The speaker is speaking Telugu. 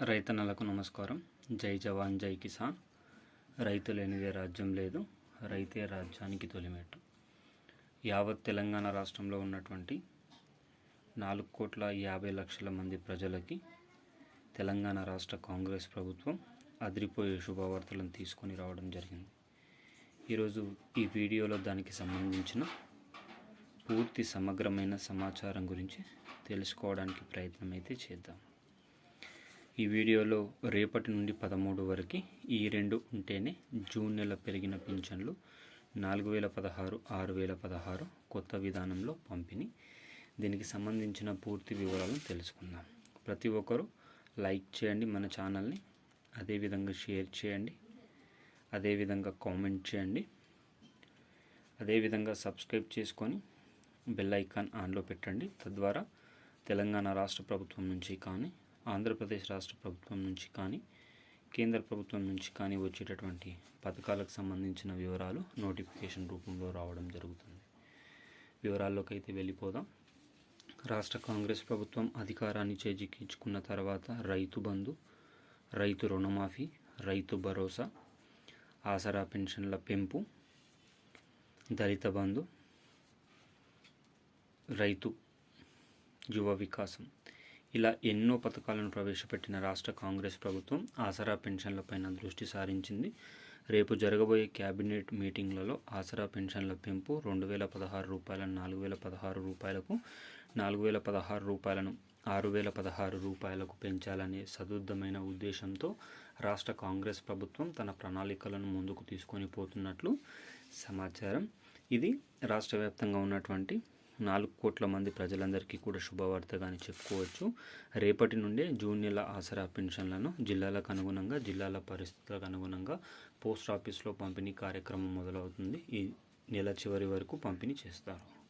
రైతన్నలకు నమస్కారం. జై జవాన్ జై కిసాన్. రైతు లేనిదే రాజ్యం లేదు. రైతే రాజ్యానికి తొలిమేట. యావత్ తెలంగాణ రాష్ట్రంలో ఉన్నటువంటి నాలుగు కోట్ల యాభై లక్షల మంది ప్రజలకి తెలంగాణ రాష్ట్ర కాంగ్రెస్ ప్రభుత్వం అదిరిపోయే శుభవార్తలను తీసుకొని రావడం జరిగింది. ఈరోజు ఈ వీడియోలో దానికి సంబంధించిన పూర్తి సమగ్రమైన సమాచారం గురించి తెలుసుకోవడానికి ప్రయత్నం అయితే చేద్దాం. ఈ వీడియోలో రేపటి నుండి పదమూడు వరకు ఈ రెండు ఉంటేనే జూన్ నెల పెరిగిన పింఛన్లు నాలుగు వేల పదహారు ఆరు వేల పదహారు కొత్త విధానంలో పంపిణీ. దీనికి సంబంధించిన పూర్తి వివరాలను తెలుసుకుందాం. ప్రతి ఒక్కరూ లైక్ చేయండి మన ఛానల్ని అదేవిధంగా షేర్ చేయండి అదేవిధంగా కామెంట్ చేయండి అదేవిధంగా సబ్స్క్రైబ్ చేసుకొని బెల్ ఐకాన్ ఆన్లో పెట్టండి. తద్వారా తెలంగాణ రాష్ట్ర ప్రభుత్వం నుంచి కానీ ఆంధ్రప్రదేశ్ రాష్ట్ర ప్రభుత్వం నుంచి కానీ కేంద్ర ప్రభుత్వం నుంచి కానీ వచ్చేటటువంటి పథకాలకు సంబంధించిన వివరాలు నోటిఫికేషన్ రూపంలో రావడం జరుగుతుంది. వివరాల్లోకి అయితే వెళ్ళిపోదాం. రాష్ట్ర కాంగ్రెస్ ప్రభుత్వం అధికారాన్ని చేజిక్కించుకున్న తర్వాత రైతు బంధు రైతు రుణమాఫీ రైతు భరోసా ఆసరా పెన్షన్ల పెంపు దళిత బంధు రైతు యువ వికాసం. ఇలా ఎన్నో పథకాలను ప్రవేశపెట్టిన రాష్ట్ర కాంగ్రెస్ ప్రభుత్వం ఆసరా పెన్షన్లపైన దృష్టి సారించింది. రేపు జరగబోయే క్యాబినెట్ మీటింగ్లలో ఆసరా పెన్షన్ల పెంపు రెండు వేల పదహారు రూపాయలను నాలుగు వేల పదహారు రూపాయలకు నాలుగు వేల పదహారు రూపాయలను ఆరు వేల పదహారు రూపాయలకు పెంచాలనే సదుద్ధమైన ఉద్దేశంతో రాష్ట్ర కాంగ్రెస్ ప్రభుత్వం తన ప్రణాళికలను ముందుకు తీసుకొని పోతున్నట్లు సమాచారం. ఇది రాష్ట్ర వ్యాప్తంగా ఉన్నటువంటి నాలుగు కోట్ల మంది ప్రజలందరికీ కూడా శుభవార్తగాని చెప్పుకోవచ్చు. రేపటి నుండే జూన్ నెల ఆసరా పెన్షన్లను జిల్లాలకు అనుగుణంగా జిల్లాల పరిస్థితులకు అనుగుణంగా పోస్ట్ ఆఫీస్లో పంపిణీ కార్యక్రమం మొదలవుతుంది. ఈ నెల చివరి వరకు పంపిణీ చేస్తారు.